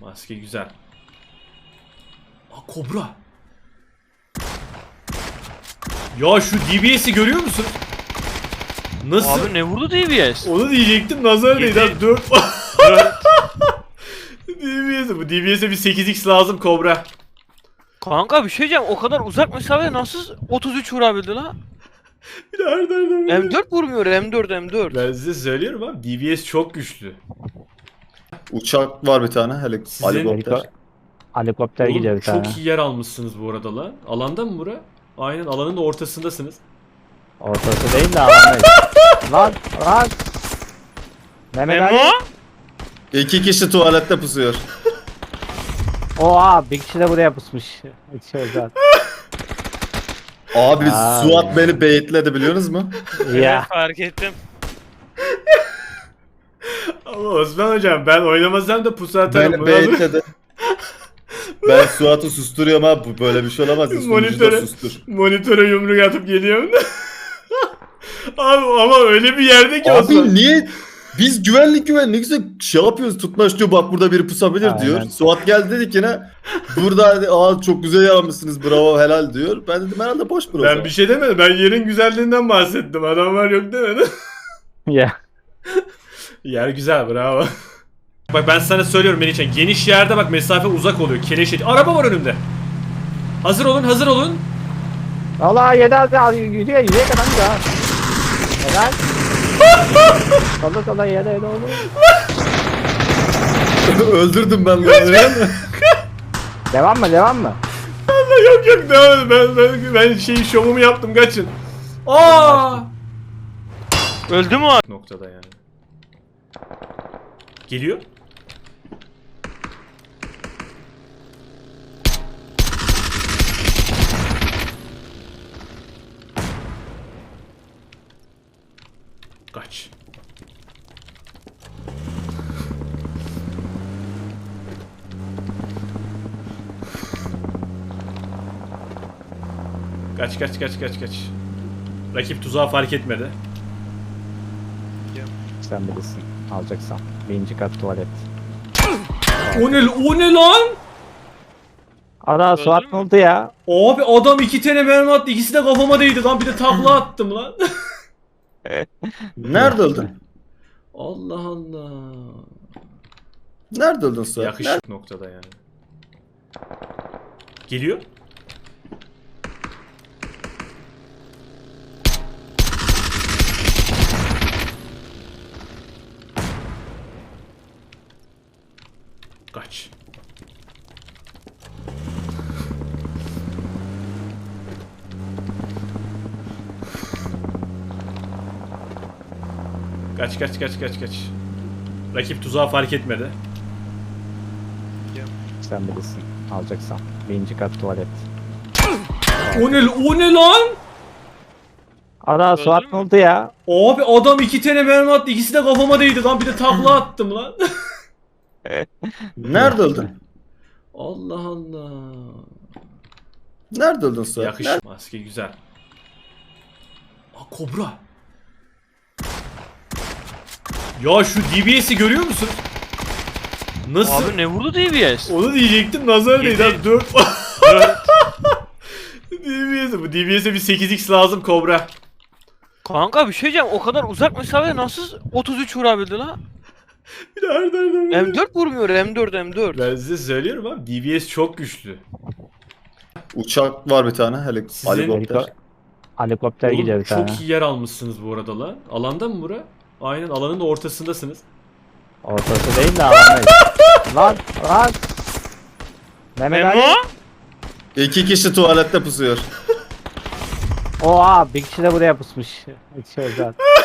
Maske güzel. Aa kobra. Ya şu DBS'i görüyor musun? Nasıl? Abi ne vurdu DBS? Onu diyecektim nazar değdi. Yedi. abi, 4 DBS bu DBS'e bir 8x lazım kobra. Kanka bir şey diyeceğim o kadar uzak mesafede nasıl 33 vurabildi la? Bir de arda arda. M4 vurmuyor M4 M4. Ben size söylüyorum abi DBS çok güçlü. Uçak var bir tane. Helik Sizin- helikopter. Helikopter Oğlum, gidiyor bir çok tane. iyi yer almışsınız bu arada lan. Alanda mı bura? Aynen alanın da ortasındasınız. Ortası değil de alandayız. lan lan. Mehmet Memo? Ali. İki kişi tuvalette pusuyor. Oha bir kişi de buraya pusmuş. Şuradan. Abi Aa. Suat beni beyitledi biliyorsunuz mu? ya. Fark ettim. Ama Osman hocam ben oynamasam da pusu atarım. Beni Bunu beyitledi. ben Suat'ı susturuyorum abi. Böyle bir şey olamaz. Monitöre- sustur. Monitöre yumruk atıp geliyorum da. Abi ama öyle bir yerde ki Osman. Abi niye? Biz güvenlik güvenlik güzel şey yapıyoruz tutmaç diyor bak burada biri pusabilir Aynen. diyor. Suat geldi dedik yine burada aa çok güzel yapmışsınız bravo helal diyor. Ben dedim herhalde boş bro. Ben bir şey demedim. Ben yerin güzelliğinden bahsettim. Adamlar yok demedim. Ya. Yer güzel bravo. Bak ben sana söylüyorum Melihcan. Geniş yerde bak mesafe uzak oluyor. Keleş et- Araba var önümde. Hazır olun hazır olun. Valla yedi al yürüyor yürüyor kadar da. Helal. Sola sola yedi yedi oğlum. Öldürdüm ben bunu. Devam mı devam mı? yok yok devam. Ben, ben, ben şey şovumu yaptım kaçın. Aa! Öldü mü o? Noktada yani. Geliyor. Kaç. Kaç kaç kaç kaç kaç. Rakip tuzağı fark etmedi. Sen bilirsin. Alacaksan. Birinci kat tuvalet. O ne, o ne lan? Ana Öldü Suat mü? ne oldu ya? Abi adam iki tane mermi attı. ikisi de kafama değdi lan. Bir de takla attım lan. Nerede öldün? Allah Allah. Nerede öldün Suat? Yakışık noktada yani. Geliyor. Kaç. Kaç kaç kaç kaç kaç. Rakip tuzağı fark etmedi. Sen bilirsin. Alacaksan. Birinci kat tuvalet. O ne, o ne lan? Ana Suat ne oldu ya? Abi adam iki tane mermi attı. ikisi de kafama değdi lan. Bir de takla attım lan. Nerede öldün? Allah Allah. Nerede öldün Suat? Yakış. Maske güzel. Aa kobra. Ya şu DBS'i görüyor musun? Nasıl? Abi ne vurdu DBS? Onu diyecektim nazar değdi. Abi, 4 DBS bu DBS'e bir 8x lazım kobra. Kanka bir şey diyeceğim o kadar uzak mesafede nasıl 33 vurabildi la? Bir de arda arda. M4 vurmuyor M4 M4. Ben size söylüyorum abi DBS çok güçlü. Uçak var bir tane. Helik Sizin- helikopter. Heliko- Helikopter gidiyor Oğlum, bir tane. çok iyi yer almışsınız bu arada lan. Alanda mı bura? Aynen alanın da ortasındasınız. Ortası değil de alandayız. lan lan. Mehmet Ali. Memo? İki kişi tuvalette pusuyor. Oha bir kişi de buraya pusmuş. Şuradan.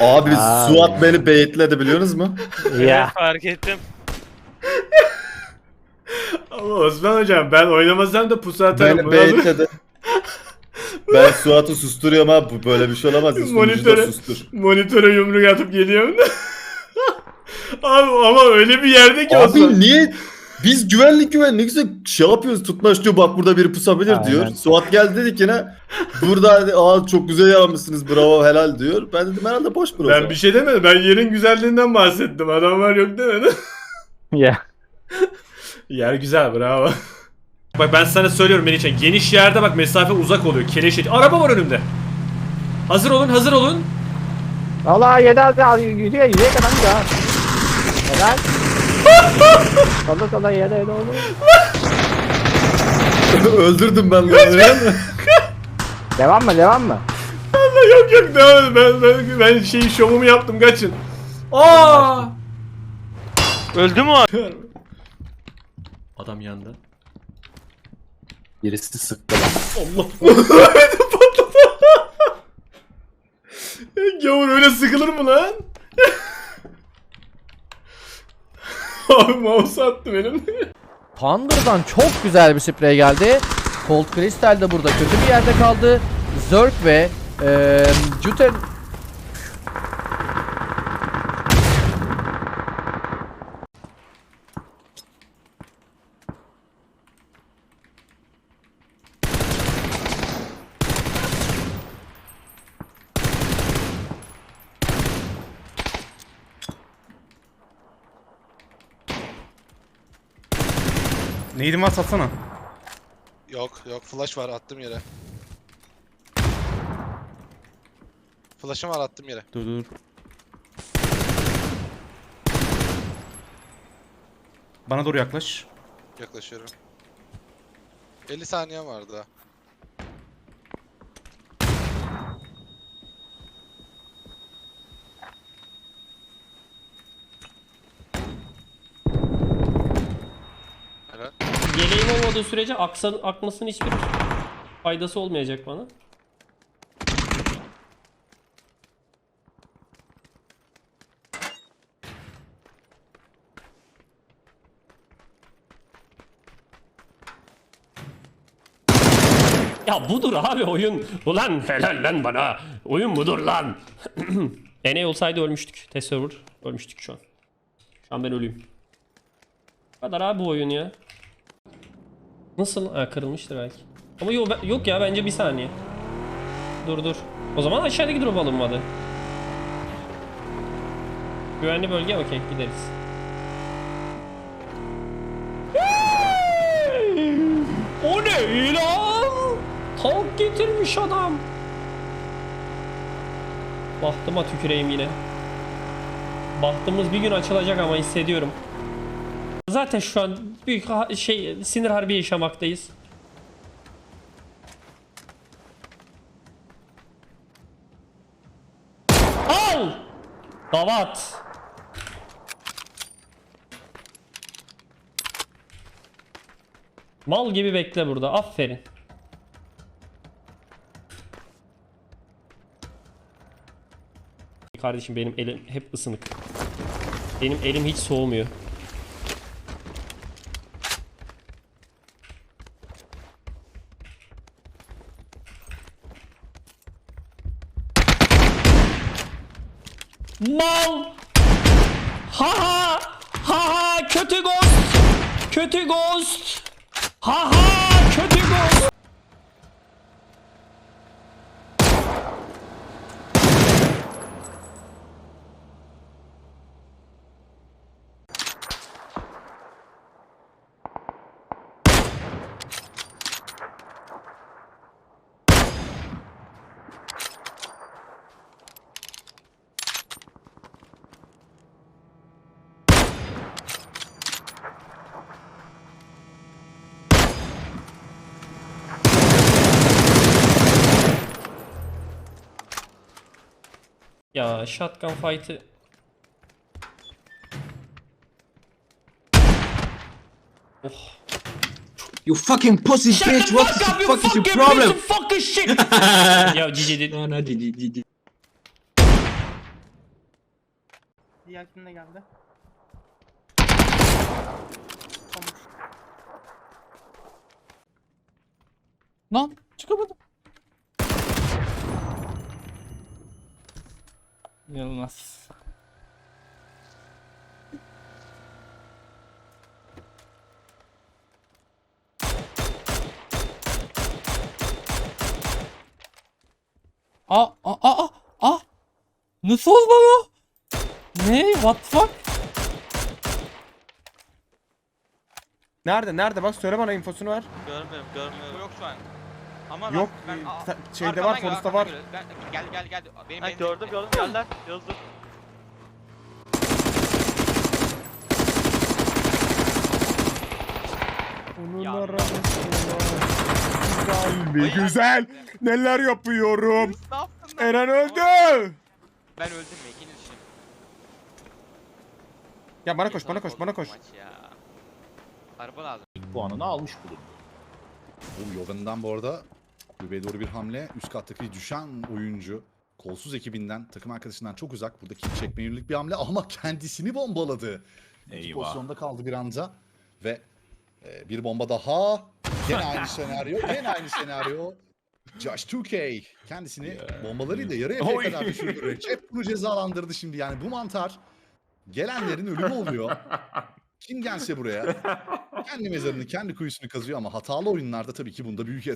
Abi Aa. Suat beni beyitledi biliyorsunuz mu? ya. Fark ettim. Ama Osman hocam ben oynamasam da pusu atarım. Beni beyitledi. ben Suat'ı susturuyorum abi. Bu böyle bir şey olamaz. Sunucu da Monitöre- sustur. Monitöre yumruk atıp geliyorum da. Abi ama öyle bir yerde ki Osman. Abi niye? Biz güvenlik güvenlik güzel şey yapıyoruz tutmaç diyor bak burada biri pusabilir Aynen. diyor. Suat geldi dedik yine burada aa çok güzel yapmışsınız bravo helal diyor. Ben dedim herhalde boş bro. Ben bir şey demedim. Ben yerin güzelliğinden bahsettim. Adamlar yok demedim. Ya. Yer güzel bravo. bak ben sana söylüyorum Melihcan. Geniş yerde bak mesafe uzak oluyor. Keleş et. Araba var önümde. Hazır olun hazır olun. Valla yedi al yürüye yürüye kadar gidiyor. Helal. Sola sola yedi yedi oldu. Öldürdüm ben galiba. Devam mı devam mı? Allah yok yok devam ben, ben, ben şey şovumu yaptım kaçın. Aa! Öldü mü o? Adam yandı. Birisi sıktı. Allah. Patladı. Gavur öyle sıkılır mı lan? Abi mouse attı benim. Thunder'dan çok güzel bir sprey geldi. Cold Crystal de burada kötü bir yerde kaldı. Zerg ve eee Juten Neydim var satsana. Yok yok flash var attım yere. Flash'ım var attım yere. Dur dur. Bana doğru yaklaş. Yaklaşıyorum. 50 saniyem var daha. Helal. Yeleğim olmadığı sürece aksan, akmasının hiçbir faydası olmayacak bana. Ya budur abi oyun. Ulan helal lan bana. Oyun budur lan. NA olsaydı ölmüştük. Test ölmüştük şu an. Şu an ben ölüyüm. Bu kadar abi bu oyun ya. Nasıl? Ha, kırılmıştır belki. Ama yok, yok ya bence bir saniye. Dur dur. O zaman aşağıdaki drop alınmadı. Güvenli bölge okey gideriz. o ne lan? Tank getirmiş adam. Bahtıma tüküreyim yine. Bahtımız bir gün açılacak ama hissediyorum. Zaten şu an büyük ha- şey sinir harbi yaşamaktayız. Al! Davat. Mal gibi bekle burada. Aferin. Kardeşim benim elim hep ısınık. Benim elim hiç soğumuyor. Mal! Ha ha! Ha ha! Kötü ghost! Kötü ghost! Ha ha! Kötü ghost! Ya shotgun fight'ı Oh. You fucking pussy Shut bitch! the What fuck the up, you fuck is your problem? fucking shit! ya GG dedi. No, no, di- di- di- di- Diğerkinde geldi. Lan çıkamadım. İnanılmaz. Aa aa aa aa. Nasıl oldu lan o? Ne? What the fuck? Nerede nerede bak söyle bana infosunu ver. Görmüyorum görmüyorum. Yok şu an. Ama Yok ben, ben ta- şeyde var Forest'ta var. Ben, gel gel gel. Benim, Ha benim- gördüm gördüm geldiler. Yazdım. Ya. Güzel güzel. Neler yapıyorum. Ne yaptın lan? Eren öldü. Ben öldüm ya. İkinci düşün. Ya bana koş bana koş bana koş. Maç ya. Araba lazım. puanını almış bulundu. Bu Yogan'dan bu arada kulübeye doğru bir hamle. Üst kattaki düşen oyuncu kolsuz ekibinden, takım arkadaşından çok uzak. Burada kill çekmeye yönelik bir hamle ama kendisini bombaladı. İki Eyvah. pozisyonda kaldı bir anda ve e, bir bomba daha. Gene aynı senaryo, gene aynı senaryo. Josh 2K kendisini bombalarıyla yarı Oy. kadar düşürdü. Recep bunu cezalandırdı şimdi yani bu mantar gelenlerin ölümü oluyor. Kim gelse buraya kendi mezarını, kendi kuyusunu kazıyor ama hatalı oyunlarda tabii ki bunda büyük.